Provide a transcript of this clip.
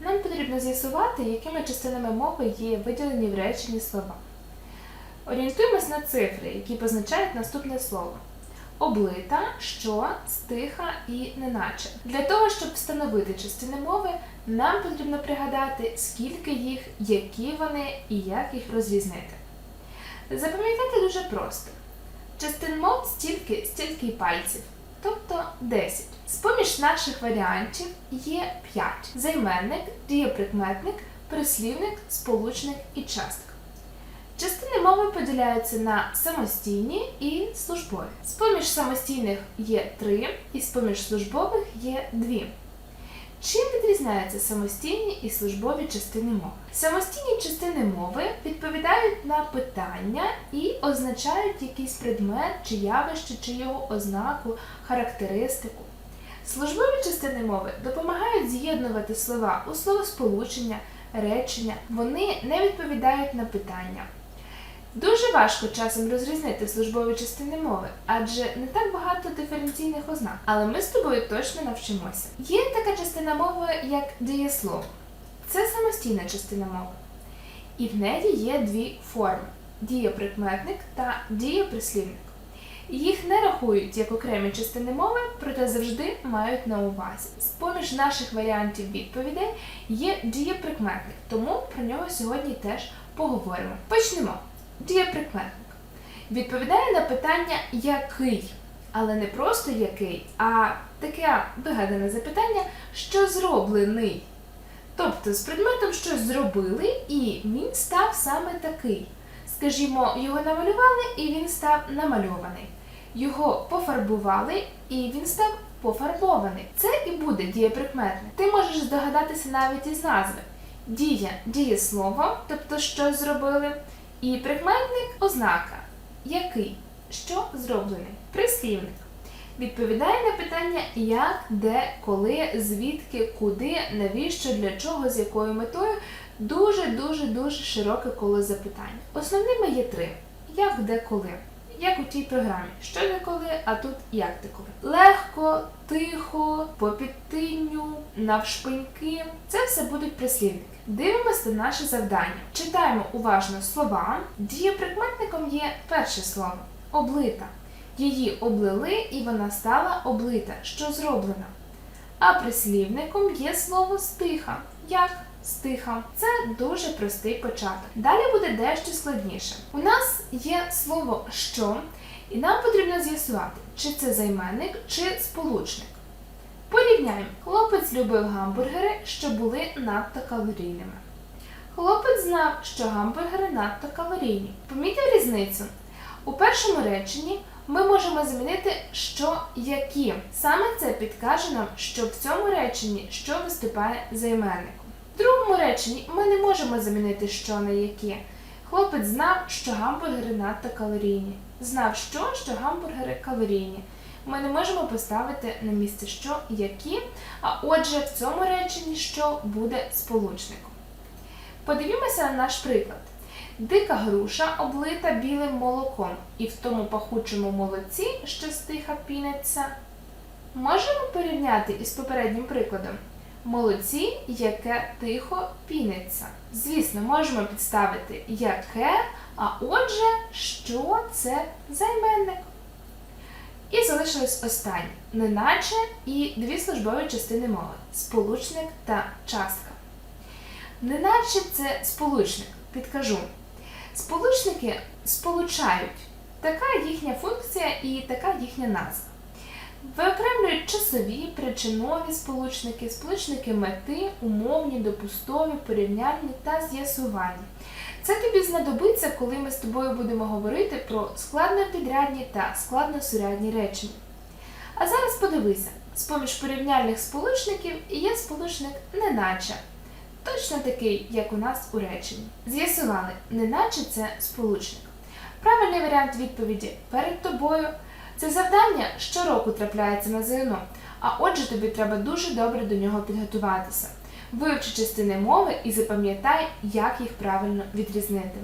Нам потрібно з'ясувати, якими частинами мови є виділені в реченні слова. Орієнтуємось на цифри, які позначають наступне слово. Облита, що, стиха і неначе. Для того, щоб встановити частини мови, нам потрібно пригадати, скільки їх, які вони і як їх розрізнити. Запам'ятати дуже просто. Частин мов стільки, стільки й пальців, тобто 10. З-поміж наших варіантів є 5. Займенник, дієприкметник, прислівник, сполучник і частка. Частини мови поділяються на самостійні і службові. З-поміж самостійних є 3, і з-поміж службових є 2. Чим відрізняються самостійні і службові частини мови? Самостійні частини мови відповідають на питання і означають якийсь предмет чи явище, чи його ознаку, характеристику. Службові частини мови допомагають з'єднувати слова у словосполучення, речення. Вони не відповідають на питання. Дуже важко часом розрізнити службові частини мови, адже не так багато диференційних ознак. Але ми з тобою точно навчимося. Є така частина мови, як дієслово. Це самостійна частина мови. І в неї є дві форми: дієприкметник та дієприслівник. Їх не рахують як окремі частини мови, проте завжди мають на увазі. З-поміж наших варіантів відповідей є дієприкметник, тому про нього сьогодні теж поговоримо. Почнемо. Дієприкметник відповідає на питання який, але не просто який, а таке вигадане запитання, що зроблений. Тобто з предметом щось зробили, і він став саме такий. Скажімо, його намалювали, і він став намальований. Його пофарбували, і він став пофарбований. Це і буде дієприкметник. Ти можеш здогадатися навіть із назви. Дія дієслово, тобто що зробили, і прикметник ознака. Який? Що зроблений? Прислівник. Відповідає на питання як, де, коли, звідки, куди, навіщо, для чого, з якою метою. Дуже-дуже дуже широке коло запитань. Основними є три: як, де, коли. Як у тій програмі, що де коли, а тут як де коли. Легко, тихо, по підтинню, навшпиньки. Це все будуть прислівники. Дивимося на наше завдання. Читаємо уважно слова. Дієприкметником є перше слово облита. Її облили і вона стала облита, що зроблено. А прислівником є слово стиха. Як стиха? Це дуже простий початок. Далі буде дещо складніше. У нас є слово що, і нам потрібно з'ясувати, чи це займенник, чи сполучник. Порівняємо. Хлопець любив гамбургери, що були надто калорійними. Хлопець знав, що гамбургери надто калорійні. Помітив різницю? У першому реченні ми можемо замінити що які. Саме це підкаже нам, що в цьому реченні що виступає займенником. Другому реченні ми не можемо замінити що на які. Хлопець знав, що гамбургери надто калорійні. Знав, що, що гамбургери калорійні. Ми не можемо поставити на місце що які, а отже, в цьому реченні що буде сполучником. Подивімося на наш приклад. Дика груша облита білим молоком, і в тому пахучому молоці, що стиха пінеться. Можемо порівняти із попереднім прикладом. Молоці, яке тихо пінеться. Звісно, можемо підставити яке, а отже, що це займенник. І залишилось останнє, неначе і дві службові частини мови сполучник та частка. Неначе це сполучник, підкажу. Сполучники сполучають. Така їхня функція і така їхня назва. Виокремлюють часові, причинові сполучники, сполучники мети, умовні, допустові, порівняльні та з'ясувальні. Це тобі знадобиться, коли ми з тобою будемо говорити про складнопідрядні та складносурядні речення. А зараз подивися, з-поміж порівняльних сполучників є сполучник неначе. Точно такий, як у нас у реченні. З'ясували, неначе це сполучник. Правильний варіант відповіді перед тобою. Це завдання щороку трапляється на ЗНО, а отже тобі треба дуже добре до нього підготуватися. Вивчи частини мови і запам'ятай, як їх правильно відрізнити.